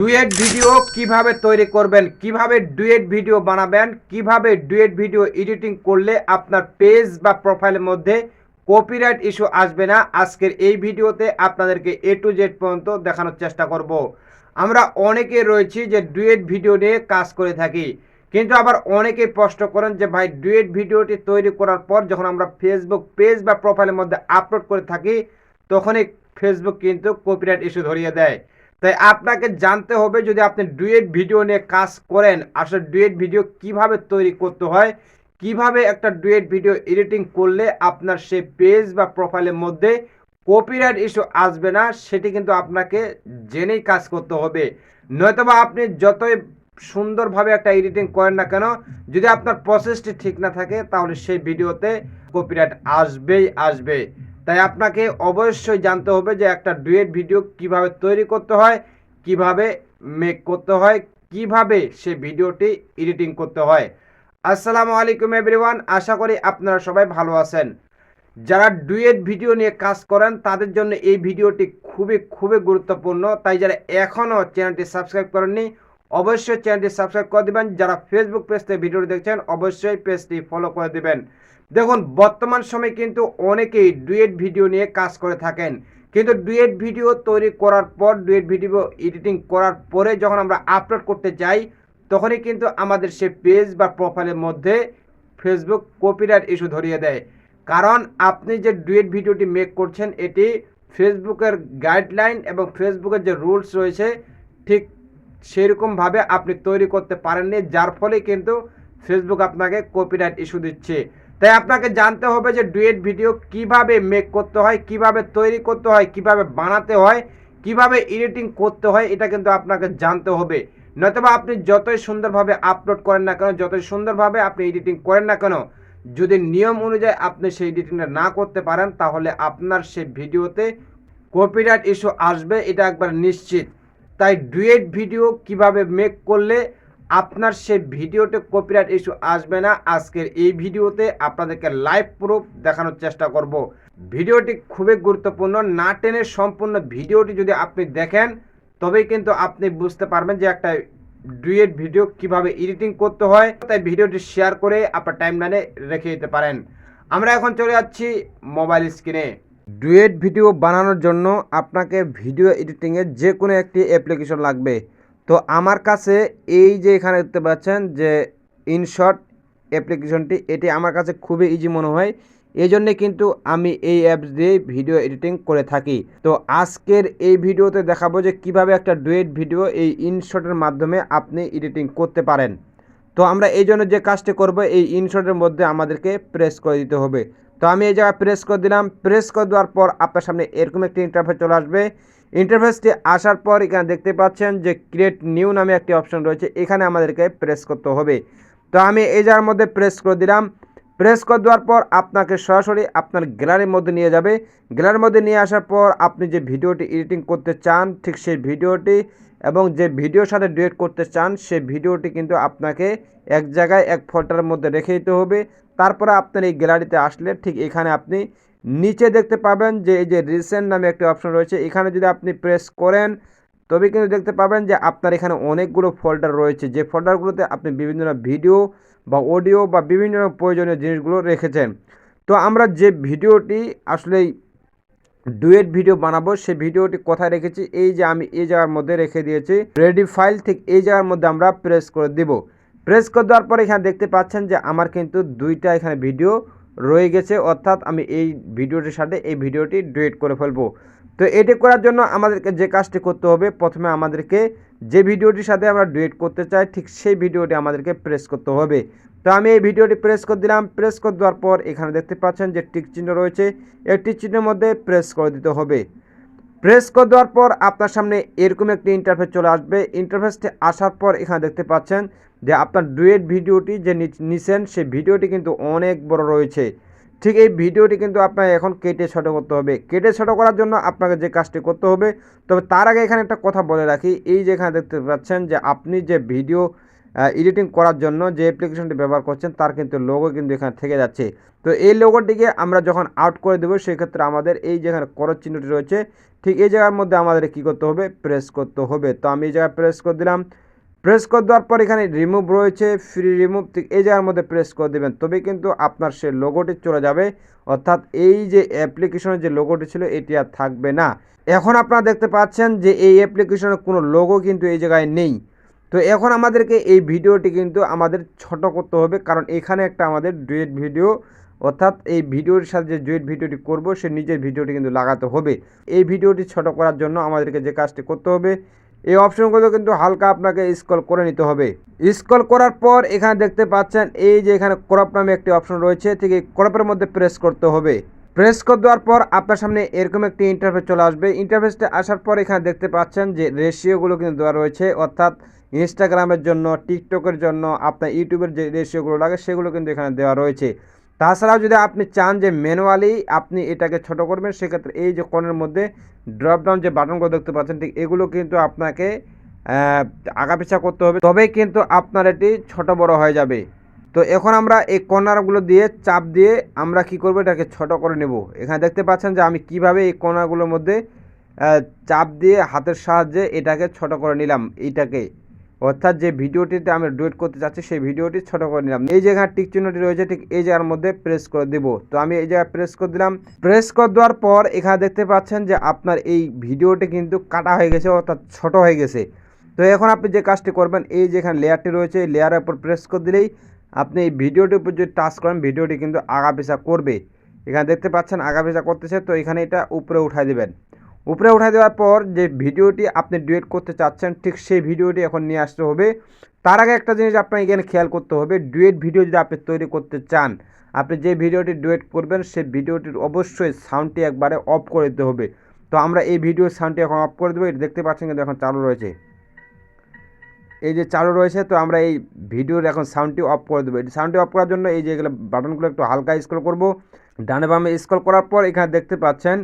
Duet video কীভাবে তৈরি করবেন, কীভাবে ডুয়েট ভিডিও বানাবেন, কীভাবে ডুয়েট ভিডিও এডিটিং করলে আপনার পেজ বা প্রোফাইলের মধ্যে কপিরাইট ইস্যু আসবে না, আজকের এই ভিডিওতে আপনাদেরকে এ টু জেড পর্যন্ত দেখানোর চেষ্টা করব। আমরা অনেকে রয়েছি যে ডুয়েট ভিডিও নিয়ে কাজ করে থাকি, কিন্তু আবার অনেকেই প্রশ্ন করেন যে ভাই, ডুয়েট ভিডিওটি তৈরি করার পর যখন আমরা ফেসবুক পেজ বা প্রোফাইলের মধ্যে আপলোড করে থাকি, তখনই ফেসবুক কিন্তু কপিরাইট ইস্যু ধরিয়ে দেয়। তাই আপনাকে জানতে হবে যদি আপনি ডুয়েট ভিডিও নিয়ে কাজ করেন, আসলে ডুয়েট ভিডিও কীভাবে তৈরি করতে হয়, কীভাবে একটা ডুয়েট ভিডিও এডিটিং করলে আপনার সেই পেজ বা প্রোফাইলের মধ্যে কপিরাইট ইস্যু আসবে না, সেটি কিন্তু আপনাকে জেনেই কাজ করতে হবে। নয়তোবা আপনি যতই সুন্দরভাবে একটা এডিটিং করেন না কেন, যদি আপনার প্রসেসটি ঠিক না থাকে, তাহলে সেই ভিডিওতে কপিরাইট আসবেই আসবে। তাই আপনাকে অবশ্যই জানতে হবে যে একটা ডুয়েট ভিডিও কীভাবে তৈরি করতে হয়, কীভাবে মেক করতে হয়, কীভাবে সে ভিডিওটি এডিটিং করতে হয়। আসসালামু আলাইকুম এভরিওয়ান, আশা করি আপনারা সবাই ভালো আছেন। যারা ডুয়েট ভিডিও নিয়ে কাজ করেন, তাদের জন্য এই ভিডিওটি খুবই খুবই গুরুত্বপূর্ণ। তাই যারা এখনও চ্যানেলটি সাবস্ক্রাইব করেননি অবশ্যই চ্যানেলটি সাবস্ক্রাইব করে দেবেন। যারা ফেসবুক পেজ থেকে ভিডিওটি দেখছেন, অবশ্যই পেজটি ফলো করে দেবেন। দেখুন, বর্তমান সময়ে কিন্তু অনেকেই ডুয়েট ভিডিও নিয়ে কাজ করে থাকেন। কিন্তু ডুয়েট ভিডিও তৈরি করার পর, ডুয়েট ভিডিও এডিটিং করার পরে যখন আমরা আপলোড করতে যাই, তখনই কিন্তু আমাদের সে পেজ বা প্রোফাইলের মধ্যে ফেসবুক কপিরাইট ইস্যু ধরিয়ে দেয়। কারণ আপনি যে ডুয়েট ভিডিওটি মেক করছেন, এটি ফেসবুকের গাইডলাইন এবং ফেসবুকের যে রুলস রয়েছে, ঠিক সেরকমভাবে আপনি তৈরি করতে পারেননি, যার ফলে কিন্তু ফেসবুক আপনাকে কপিরাইট ইস্যু দিচ্ছে। তাই আপনাকে জানতে হবে যে ডুয়েট ভিডিও কীভাবে মেক করতে হয়, কীভাবে তৈরি করতে হয়, কীভাবে বানাতে হয়, কীভাবে এডিটিং করতে হয়, এটা কিন্তু আপনাকে জানতে হবে। নয়তোবা আপনি যতই সুন্দরভাবে আপলোড করেন না কেন, যতই সুন্দরভাবে আপনি এডিটিং করেন না কেন, যদি নিয়ম অনুযায়ী আপনি সেই এডিটিংটা না করতে পারেন, তাহলে আপনার সেই ভিডিওতে কপিরাইট ইস্যু আসবে, এটা একবার নিশ্চিত। তাই ডুয়েট ভিডিও কীভাবে মেক করলে আপনার সে ভিডিওতে কপিরাইট ইস্যু আসবে না, আজকের এই ভিডিওতে আপনাদেরকে লাইভ প্রুফ দেখানোর চেষ্টা করব। ভিডিওটি খুবই গুরুত্বপূর্ণ, না টেনে সম্পূর্ণ ভিডিওটি যদি আপনি দেখেন, তবেই কিন্তু আপনি বুঝতে পারবেন যে একটা ডুয়েট ভিডিও কীভাবে এডিটিং করতে হয়, তাই ভিডিওটি শেয়ার করে আপনার টাইমলাইনে রেখে দিতে পারেন। আমরা এখন চলে যাচ্ছি মোবাইল স্ক্রিনে ডুয়েট ভিডিও বানানোর জন্য আপনাকে ভিডিও এডিটিংয়ের যে কোনো একটি অ্যাপ্লিকেশন লাগবে। তো আমার কাছে এই যে এখানে দেখতে পাচ্ছেন যে ইনশট অ্যাপ্লিকেশনটি, এটি আমার কাছে খুবই ইজি মনে হয়। এই জন্যে কিন্তু আমি এই অ্যাপস দিয়ে ভিডিও এডিটিং করে থাকি। তো আজকের এই ভিডিওতে দেখাবো যে কীভাবে একটা ডুয়েট ভিডিও এই ইনশটের মাধ্যমে আপনি এডিটিং করতে পারেন। তো আমরা এই জন্য যে কাজটি করব, এই ইনশটের মধ্যে আমাদেরকে প্রেস করে দিতে হবে। তো আমি এই জায়গায় প্রেস করে দিলাম। প্রেস করে দেওয়ার পর আপনার সামনে এরকম একটি ইন্টারফেস চলে আসবে। ইন্টারফেসটি আসার পর এখানে দেখতে পাচ্ছেন যে ক্রিয়েট নিউ নামে একটি অপশন রয়েছে। এখানে আমাদেরকে প্রেস করতে হবে। তো আমি এই জায়গার মধ্যে প্রেস করে দিলাম। প্রেস করে দেওয়ার পর আপনাকে সরাসরি আপনার গ্যালারির মধ্যে নিয়ে যাবে। গ্যালারির মধ্যে নিয়ে আসার পর আপনি যে ভিডিওটি এডিটিং করতে চান, ঠিক সেই ভিডিওটি এবং যে ভিডিওর সাথে ডুয়েট করতে চান, সে ভিডিওটি কিন্তু আপনাকে এক জায়গায় এক ফোল্ডারের মধ্যে রেখে দিতে হবে। তারপরে আপনার এই গ্যালারিতে আসলে ঠিক এখানে আপনি নিচে দেখতে পাবেন যে এই যে রিসেন্ট নামে একটি অপশন রয়েছে। এখানে যদি আপনি প্রেস করেন, তবে কিন্তু দেখতে পাবেন যে আপনার এখানে অনেকগুলো ফোল্ডার রয়েছে। যে ফোল্ডারগুলোতে আপনি বিভিন্ন ভিডিও বা অডিও বা বিভিন্ন রকম প্রয়োজনীয় জিনিসগুলো রেখেছেন। তো আমরা যে ভিডিওটি আসলেই ডুয়েট ভিডিও বানাবো, সেই ভিডিওটি কোথায় রেখেছি? এই যে আমি এই জায়গার মধ্যে রেখে দিয়েছি। রেডি ফাইল ঠিক এই জায়গার মধ্যে আমরা প্রেস করে দিব। প্রেস করে দেওয়ার পরে এখানে দেখতে পাচ্ছেন যে আমার কিন্তু দুইটা এখানে ভিডিও রয়ে গেছে, অর্থাৎ আমি এই ভিডিওটির সাথে এই ভিডিওটি ডুয়েট করে ফেলব। তো এটি করার জন্য আমাদেরকে যে কাজটি করতে হবে, প্রথমে আমাদেরকে যে ভিডিওটির সাথে আমরা ডুয়েট করতে চাই, ঠিক সেই ভিডিওটি আমাদেরকে প্রেস করতে হবে। তো আমি এই ভিডিওটি প্রেস করে দিলাম। প্রেস করে দেওয়ার পর এখানে দেখতে পাচ্ছেন যে টিক চিহ্ন রয়েছে। এই টিক চিহ্নের মধ্যে প্রেস করে দিতে হবে। প্রেস করে দেওয়ার পর আপনার সামনে এরকম একটি ইন্টারফেস চলে আসবে। ইন্টারফেসটি আসার পর এখানে দেখতে পাচ্ছেন যে আপনার ডুয়েট ভিডিওটি যে নিছেন, সেই ভিডিওটি কিন্তু অনেক বড় রয়েছে। ঠিক এই ভিডিওটি কিন্তু আপনাকে এখন কেটে ছোটো করতে হবে। কেটে ছোটো করার জন্য আপনাকে যে কাজটি করতে হবে, তবে তার আগে এখানে একটা কথা বলে রাখি। এই যে এখানে দেখতে পাচ্ছেন যে আপনি যে ভিডিও এডিটিং করার জন্য যে অ্যাপ্লিকেশনটি ব্যবহার করছেন, তার কিন্তু লোগো কিন্তু এখানে থেকে যাচ্ছে। তো এই লোগোটিকে আমরা যখন আউট করে দেবো, সেক্ষেত্রে আমাদের এই যেখানে করত চিহ্নটি রয়েছে, ঠিক এই জায়গার মধ্যে আমাদের কী করতে হবে? প্রেস করতে হবে। তো আমি এই জায়গায় প্রেস করে দিলাম। প্রেস করে দেওয়ার পর এখানে রিমুভ রয়েছে ফ্রি রিমুভ ঠিক এই জায়গার মধ্যে প্রেস করে দেবেন। তবে কিন্তু আপনার সে লোগোটি চলে যাবে। অর্থাৎ এই যে অ্যাপ্লিকেশনের যে লোগোটি ছিল, এটি আর থাকবে না। এখন আপনারা দেখতে পাচ্ছেন যে এই অ্যাপ্লিকেশনের কোনো লোগো কিন্তু এই জায়গায় নেই। তো এখন আমাদেরকে এই ভিডিওটি কিন্তু আমাদের ছোট করতে হবে, কারণ এখানে একটা আমাদের ডুয়েট ভিডিও। অর্থাৎ এই ভিডিওর সাথে যে ডুয়েট ভিডিওটি করব, সে নিজের ভিডিওটি কিন্তু লাগাতে হবে। এই ভিডিওটি ছোট করার জন্য আমাদেরকে যে কাজটি করতে হবে, এই অপশনগুলো কিন্তু হালকা আপনাকে স্ক্রল করে নিতে হবে। স্ক্রল করার পর এখানে দেখতে পাচ্ছেন, এই যে এখানে ক্রপ নামে একটি অপশন রয়েছে, ঠিক এই ক্রপের মধ্যে প্রেস করতে হবে। প্রেস করে দেওয়ার পর আপনার সামনে এরকম একটি ইন্টারফেস চলে আসবে। ইন্টারফেসটা আসার পর এখানে দেখতে পাচ্ছেন যে রেশিওগুলো কিন্তু দেওয়া রয়েছে, অর্থাৎ ইনস্টাগ্রামের জন্য টিকটকের জন্য, আপনার ইউটিউবের যে রেশিওগুলো লাগে সেগুলো কিন্তু এখানে দেওয়া রয়েছে। তাছাড়াও যদি আপনি চান যে ম্যানুয়ালি আপনি এটাকে ছোট করবেন, সেক্ষেত্রে এই যে কোণের মধ্যে ড্রপ ডাউন যে বাটনগুলো দেখতে পাচ্ছেন, ঠিক এগুলো কিন্তু আপনাকে আগা পিছা করতে হবে। তবেই কিন্তু আপনার এটি ছোট বড় হয়ে যাবে। তো এখন আমরা এই কর্নারগুলো দিয়ে চাপ দিয়ে আমরা কি করব? এটাকে ছোট করে নেব। এখানে দেখতে পাচ্ছেন যে আমি কীভাবে এই কর্নারগুলোর মধ্যে চাপ দিয়ে হাতের সাহায্যে এটাকে ছোট করে নিলাম, এইটাকে। অর্থাৎ যে ভিডিওটিতে আমি ডুয়েট করতে চাচ্ছি সেই ভিডিওটি ছোট করে নিলাম। এই জায়গায় টিক চিহ্নটি রয়েছে, ঠিক এই জায়গার মধ্যে প্রেস করে দেব। তো আমি এই জায়গায় প্রেস করে দিলাম। প্রেস করে দেওয়ার পর এখানে দেখতে পাচ্ছেন যে আপনার এই ভিডিওটি কিন্তু কাটা হয়ে গেছে, অর্থাৎ ছোট হয়ে গেছে। তো এখন আপনি যে কাজটি করবেন, এই যে এখানে লেয়ারটি রয়েছে, এই লেয়ারের উপর প্রেস করে দিলেই আপনি এই ভিডিওটির উপর যদি টাচ করেন, ভিডিওটি কিন্তু আগা পিছা করবে। এখানে দেখতে পাচ্ছেন আগা পিছা করতেছে, তো এখানে এটা উপরে উঠাই দেবেন। উপরে উঠাই দেওয়ার পর যে ভিডিওটি আপনি ডুয়েট করতে চাচ্ছেন, ঠিক সেই ভিডিওটি এখন নিয়ে আসতে হবে। তার আগে একটা জিনিস আপনার এখানে খেয়াল করতে হবে, ডুয়েট ভিডিও যদি আপনি তৈরি করতে চান, আপনি যে ভিডিওটি ডুয়েট করবেন, সেই ভিডিওটির অবশ্যই সাউন্ডটি একবারে অফ করে দিতে হবে। তো আমরা এই ভিডিওর সাউন্ডটি এখন অফ করে দেবো, এটা দেখতে পাচ্ছেন কিন্তু এখন চালু রয়েছে। এই যে চালু রয়েছে, তো আমরা এই ভিডিওর এখন সাউন্ডটি অফ করে দেবো। এই সাউন্ডটি অফ করার জন্য এই যে এগুলো বাটনগুলো একটু হালকা স্ক্রল করব। ডানে বামে স্ক্রল করার পর এখানে দেখতে পাচ্ছেন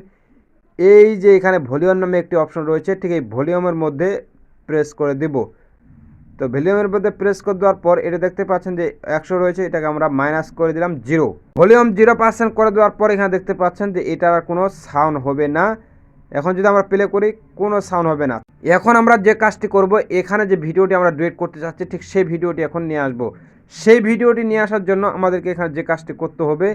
এই যে এখানে ভলিউম নামে একটি অপশন রয়েছে, ঠিক এই ভলিউমের মধ্যে প্রেস করে দেব। তো ভলিউমের মধ্যে প্রেস করে দেওয়ার পর এটা দেখতে পাচ্ছেন যে একশো রয়েছে, এটাকে আমরা মাইনাস করে দিলাম জিরো ভলিউম জিরো পার্সেন্ট করে দেওয়ার পর এখানে দেখতে পাচ্ছেন যে এটার আর কোনো সাউন্ড হবে না। এখন যদি আমরা প্লে করি, কোনো সাউন্ড হবে না। এখন আমরা যে কাজটি করব, এখানে যে ভিডিওটি আমরা ডুয়েট করতে চাচ্ছি, ঠিক সেই ভিডিওটি এখন নিয়ে আসব। সেই ভিডিওটি নিয়ে আসার জন্য আমাদেরকে এখানে যে কাজটি করতে হবে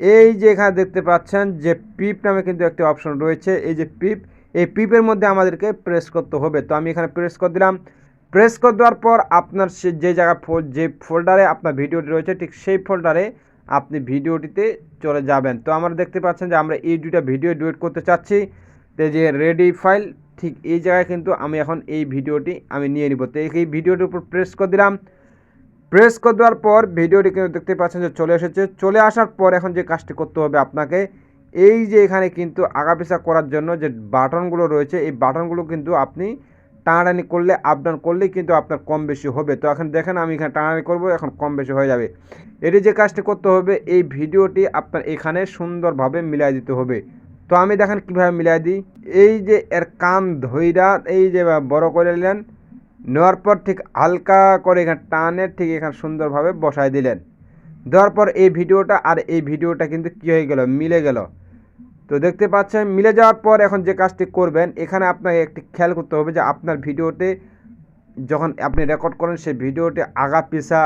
এই যে এখানে দেখতে পাচ্ছেন যে পিপ নামে কিন্তু একটি অপশন রয়েছে। এই যে পিপ, এই পিপের মধ্যে আমাদেরকে প্রেস করতে হবে। তো আমি এখানে প্রেস করে দিলাম। প্রেস করে দেওয়ার পর আপনার যে জায়গা যে ফোল্ডারে আপনার ভিডিওটি রয়েছে, ঠিক সেই ফোল্ডারে আপনি ভিডিওটিতে চলে যাবেন। তো আমরা দেখতে পাচ্ছেন যে আমরা এই দুইটা ভিডিও ডুয়েট করতে চাচ্ছি। তো যে রেডি ফাইল ঠিক এই জায়গায় কিন্তু আমি এখন এই ভিডিওটি আমি নিয়ে নিব। তো এই ভিডিওটির উপর প্রেস করে দিলাম। প্রেস করে দেওয়ার পর ভিডিওটি কিন্তু দেখতে পাচ্ছেন যে চলে এসেছে। চলে আসার পর এখন যে কাজটি করতে হবে আপনাকে, এই যে এখানে কিন্তু আগাপিসা করার জন্য যে বাটনগুলো রয়েছে, এই বাটনগুলো কিন্তু আপনি টানাটানি করলে আপ ডাউন করলেই কিন্তু আপনার কম বেশি হবে। তো এখন দেখেন আমি এখানে টানাটানি করব, এখন কম বেশি হয়ে যাবে। এটি যে কাজটি করতে হবে, এই ভিডিওটি আপনার এখানে সুন্দরভাবে মিলাই দিতে হবে। তো আমি দেখেন কীভাবে মিলাই দিই। এই যে এর কান ধইরা, এই যে বড় করে নিলেন নেওয়ার পর ঠিক হালকা করে এখানে টানে ঠিক এখানে সুন্দরভাবে বসায় দিলেন। দেওয়ার পর এই ভিডিওটা আর এই ভিডিওটা কিন্তু কী হয়ে গেল? মিলে গেল। তো দেখতে পাচ্ছেন, মিলে যাওয়ার পর এখন যে কাজটি করবেন, এখানে আপনাকে একটি খেয়াল করতে হবে যে আপনার ভিডিওতে যখন আপনি রেকর্ড করেন, সেই ভিডিওটি আগা পিছা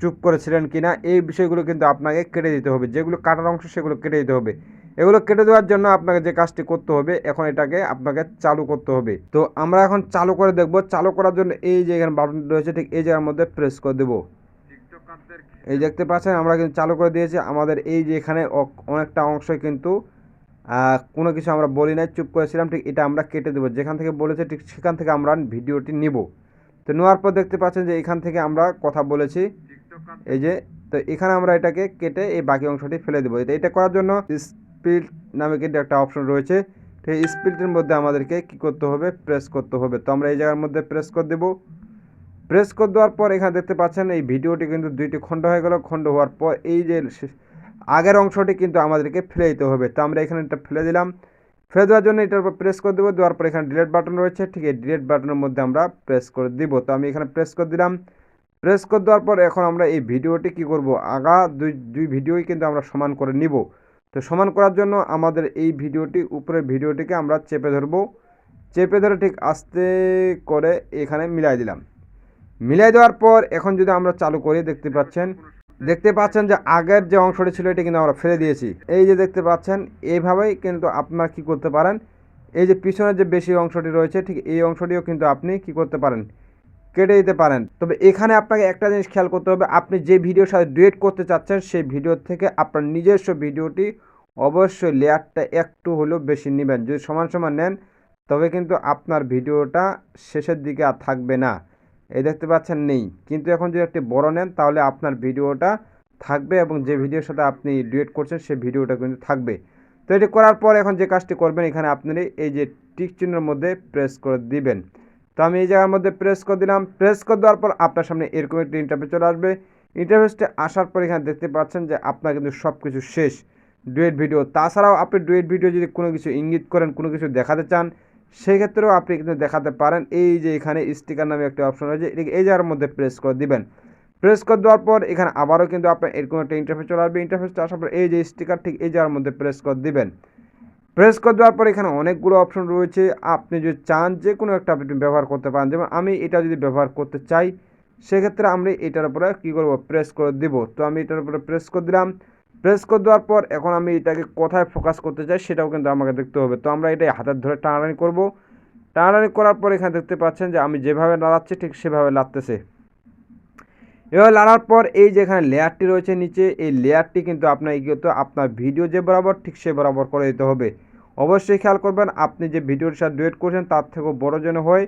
চুপ করেছিলেন কিনা, এই বিষয়গুলো কিন্তু আপনাকে কেটে দিতে হবে। যেগুলো কাটার অংশ, সেগুলো কেটে দিতে হবে। এগুলো কেটে দেওয়ার জন্য আপনাকে যে কাজটি করতে হবে, এখন এটাকে আপনাকে চালু করতে হবে। তো আমরা এখন চালু করে দেখব। চালু করার জন্য এই যে এখানে বাটন রয়েছে, ঠিক এই জায়গার মধ্যে প্রেস করে দেবো। এই দেখতে পাচ্ছেন, আমরা কিন্তু চালু করে দিয়েছি। আমাদের এই যে এখানে অনেকটা অংশ কিন্তু কোনো কিছু আমরা বলি নাই, চুপ করেছিলাম, ঠিক এটা আমরা কেটে দেবো। যেখান থেকে বলেছে, ঠিক সেখান থেকে আমরা ভিডিওটি নিব। তো নেওয়ার পর দেখতে পাচ্ছেন যে এখান থেকে আমরা কথা বলেছি। এই যে, তো এখানে আমরা এটাকে কেটে এই বাকি অংশটি ফেলে দেবো। এটা করার জন্য স্পিড নামে কিন্তু একটা অপশন রয়েছে। তো এই স্পিডের মধ্যে আমাদেরকে কি করতে হবে? প্রেস করতে হবে। তো আমরা এই জায়গার মধ্যে প্রেস করে দেবো। প্রেস করে দেওয়ার পর এখানে দেখতে পাচ্ছেন এই ভিডিওটি কিন্তু দুইটি খণ্ড হয়ে গেল। খণ্ড হওয়ার পর এই যে আগের অংশটি কিন্তু আমাদেরকে ফেলে দিতে হবে। তো আমরা এখানে এটা ফেলে দিলাম। ফেলে দেওয়ার জন্য এটার উপর প্রেস করে দেবো। দেওয়ার পর এখানে ডিলেট বাটন রয়েছে। ঠিক এই ডিলেট বাটনের মধ্যে আমরা প্রেস করে দিব। তো আমি এখানে প্রেস করে দিলাম। প্রেস করে দেওয়ার পর এখন আমরা এই ভিডিওটি কি করব? আগা দুই দুই ভিডিওই কিন্তু আমরা সমান করে নিব। তো সমান করার জন্য আমাদের এই ভিডিওটি, উপরের ভিডিওটিকে আমরা চেপে ধরবো। চেপে ধরে ঠিক আস্তে করে এখানে মিলাই দিলাম। মিলাই দেওয়ার পর এখন যদি আমরা চালু করি, দেখতে পাচ্ছেন দেখতে পাচ্ছেন যে আগের যে অংশটি ছিল, এটি কিন্তু আমরা ফেলে দিয়েছি। এই যে দেখতে পাচ্ছেন, এইভাবেই কিন্তু আপনার কি করতে পারেন, এই যে পিছনের যে বেশি অংশটি রয়েছে, ঠিক এই অংশটিও কিন্তু আপনি কি করতে পারেন, কেটে দিতে পারেন। তবে এখানে আপনাকে একটা জিনিস খেয়াল করতে হবে, আপনি যে ভিডিওর সাথে ডুয়েট করতে চাচ্ছেন, সেই ভিডিও থেকে আপনার নিজস্ব ভিডিওটি অবশ্যই লেয়ারটা একটু হলেও বেশি নেবেন। যদি সমান সমান নেন, তবে কিন্তু আপনার ভিডিওটা শেষের দিকে আর থাকবে না। এই দেখতে পাচ্ছেন নেই। কিন্তু এখন যদি একটি বড় নেন, তাহলে আপনার ভিডিওটা থাকবে এবং যে ভিডিওর সাথে আপনি ডুয়েট করছেন, সেই ভিডিওটা কিন্তু থাকবে। তো এটি করার পর এখন যে কাজটি করবেন, এখানে আপনি এই যে টিক চিহ্নের মধ্যে প্রেস করে দিবেন। তো আমি এই জায়গার মধ্যে প্রেস করে দিলাম। প্রেস করে দেওয়ার পর আপনার সামনে এরকম একটি ইন্টারফেস চলে আসবে। ইন্টারফেসটি আসার পর এখানে দেখতে পাচ্ছেন যে আপনার কিন্তু সব কিছু শেষ। Duet video. তাছাড়াও আপনি ডুয়েট ভিডিও যদি কোনো কিছু ইঙ্গিত করেন, কোনো কিছু দেখাতে চান সেই ক্ষেত্রেও আপনি কিন্তু দেখাতে পারেন। এই যে এখানে স্টিকার নামে একটা অপশন রয়েছে এই জায়গার মধ্যে প্রেস করে দিবেন। প্রেস করে দেওয়ার পর এখানে আবারও কিন্তু আপনার এরকম একটা ইন্টারফেস চলে আসবে। ইন্টারফেসটা আসার পর এই যে স্টিকার ঠিক এই জায়গার মধ্যে প্রেস করে দিবেন। প্রেস করে দেওয়ার পর এখানে অনেকগুলো অপশন রয়েছে। আপনি যদি চান যে কোনো একটা আপনি ব্যবহার করতে পারেন। যেমন আমি এটা যদি ব্যবহার করতে চাই, সেক্ষেত্রে আমরা এটার উপরে কী করব? প্রেস করে দিব। তো আমি এটার উপরে প্রেস করে দিলাম। প্রেস করে দেওয়ার পর এখন আমি এটাকে কোথায় ফোকাস করতে চাই সেটাও কিন্তু আমাকে দেখতে হবে। তো আমরা এটা হাতের ধরে টানাটানি করব। টানাটানি করার পর এখানে দেখতে পাচ্ছেন যে আমি যেভাবে নাড়াচ্ছি ঠিক সেভাবে লাগতেছে এবার লাড়ার পর এই যে এখানে লেয়ারটি রয়েছে নিচে, এই লেয়ারটি কিন্তু আপনার এগিয়ে আপনার ভিডিও যে বরাবর ঠিক সে বরাবর করে দিতে হবে। অবশ্যই খেয়াল করবেন আপনি যে ভিডিওর সাথে ডুয়েট করছেন তার থেকেও বড় যেন হয়,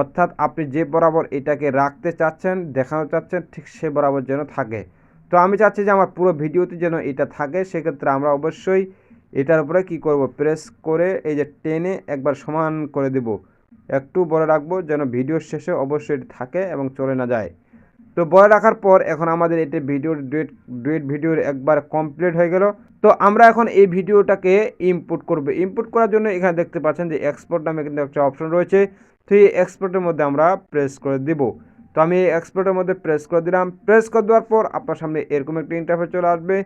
অর্থাৎ আপনি যে বরাবর এটাকে রাখতে চাচ্ছেন, দেখানো চাচ্ছেন ঠিক সে বরাবর যেন থাকে। তো আমি চাচ্ছি যে আমার পুরো ভিডিওতে যেন এটা থাকে, সেক্ষেত্রে আমরা অবশ্যই এটার উপরে কি করব প্রেস করে এই যে টেনে একবার সমান করে দেব। একটু বড় রাখব যেন ভিডিওর শেষে অবশ্যই এটি থাকে এবং চলে না যায়। তো বড় রাখার পর এখন আমাদের এটি ভিডিওর ডুয়েট ডুয়েট ভিডিওর একবার কমপ্লিট হয়ে গেল। তো আমরা এখন এই ভিডিওটাকে ইম্পোর্ট করব। ইম্পোর্ট করার জন্য এখানে দেখতে পাচ্ছেন যে এক্সপোর্ট নামে কিন্তু একটা অপশন রয়েছে। তো এই এক্সপোর্টের মধ্যে আমরা প্রেস করে দিব। তো আমি এই এক্সপোর্টের মধ্যে প্রেস করে দিলাম। প্রেস করে দেওয়ার পর আপনার সামনে এরকম একটা ইন্টারফেস চলে আসবে।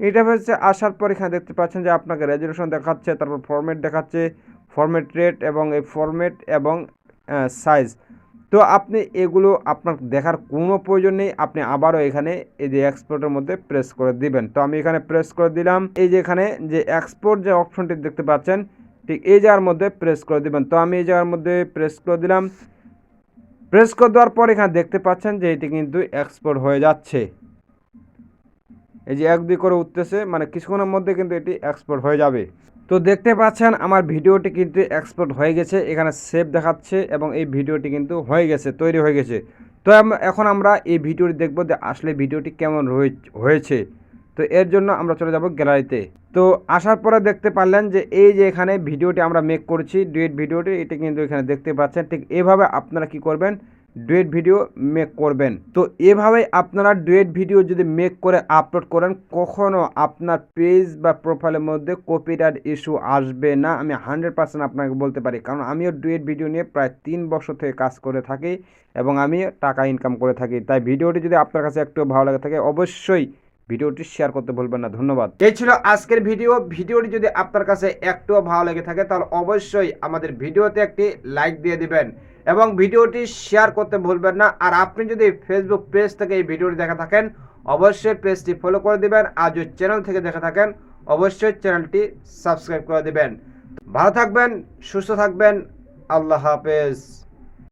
ইন্টারফেসে আসার পর এখানে দেখতে পাচ্ছেন যে আপনাকে রেজলিউশন দেখাচ্ছে, তারপর ফরম্যাট দেখাচ্ছে ফরম্যাট রেট এবং এই ফরম্যাট এবং সাইজ তো আপনি এগুলো আপনার দেখার কোনো প্রয়োজন নেই, আপনি আবারও এখানে এই যে এক্সপোর্টের মধ্যে প্রেস করে দিবেন। তো আমি এখানে প্রেস করে দিলাম। এই যে এখানে যে এক্সপোর্ট যে অপশনটি দেখতে পাচ্ছেন, ঠিক এই জায়গার মধ্যে প্রেস করে দিবেন। তো আমি এই জায়গার মধ্যে প্রেস করে দিলাম। প্রেস করে দেওয়ার পর এখানে দেখতে পাচ্ছেন যে এটি কিন্তু এক্সপোর্ট হয়ে যাচ্ছে। এই যে এক দুই করে উঠতেছে মানে কিছুক্ষণের মধ্যে কিন্তু এটি এক্সপোর্ট হয়ে যাবে। তো দেখতে পাচ্ছেন আমার ভিডিওটি কিন্তু এক্সপোর্ট হয়ে গেছে, এখানে সেভ দেখাচ্ছে এবং এই ভিডিওটি কিন্তু হয়ে গেছে, তৈরি হয়ে গেছে। তো এখন আমরা এই ভিডিওটি দেখব যে আসলে ভিডিওটি কেমন হয়েছে। তো এর জন্য আমরা চলে যাব গ্যালারিতে। তো আসার পরে দেখতে পারলেন যে এই যে এখানে ভিডিওটি আমরা মেক করছি, ডুয়েট ভিডিওটি, এটি কিন্তু এখানে দেখতে পাচ্ছেন। ঠিক এভাবে আপনারা কি করবেন? ডুয়েট ভিডিও মেক করবেন। তো এভাবে আপনারা ডুয়েট ভিডিও যদি মেক করে আপলোড করেন কখনও আপনার পেজ বা প্রোফাইলের মধ্যে কপিরাইট ইস্যু আসবে না। আমি হান্ড্রেড পার্সেন্ট আপনাকে বলতে পারি, কারণ আমিও ডুয়েট ভিডিও নিয়ে প্রায় তিন বছর থেকে কাজ করে থাকি এবং আমি টাকা ইনকাম করে থাকি। তাই ভিডিওটি যদি আপনার কাছে একটু ভালো লাগে থাকে, অবশ্যই ভিডিওটি শেয়ার করতে ভুলবেন না, ধন্যবাদ। এই ছিল আজকের ভিডিও। ভিডিওটি যদি আপনার কাছে একটুও ভালো লেগে থাকে, তাহলে অবশ্যই আমাদের ভিডিওতে একটি লাইক দিয়ে দিবেন এবং ভিডিওটি শেয়ার করতে ভুলবেন না। আর আপনি যদি ফেসবুক পেজ থেকে এই ভিডিওটি দেখা থাকেন, অবশ্যই পেজটি ফলো করে দিবেন। আর যদি চ্যানেল থেকে দেখা থাকেন, অবশ্যই চ্যানেলটি সাবস্ক্রাইব করে দিবেন। ভালো থাকবেন, সুস্থ থাকবেন। আল্লাহ হাফেজ।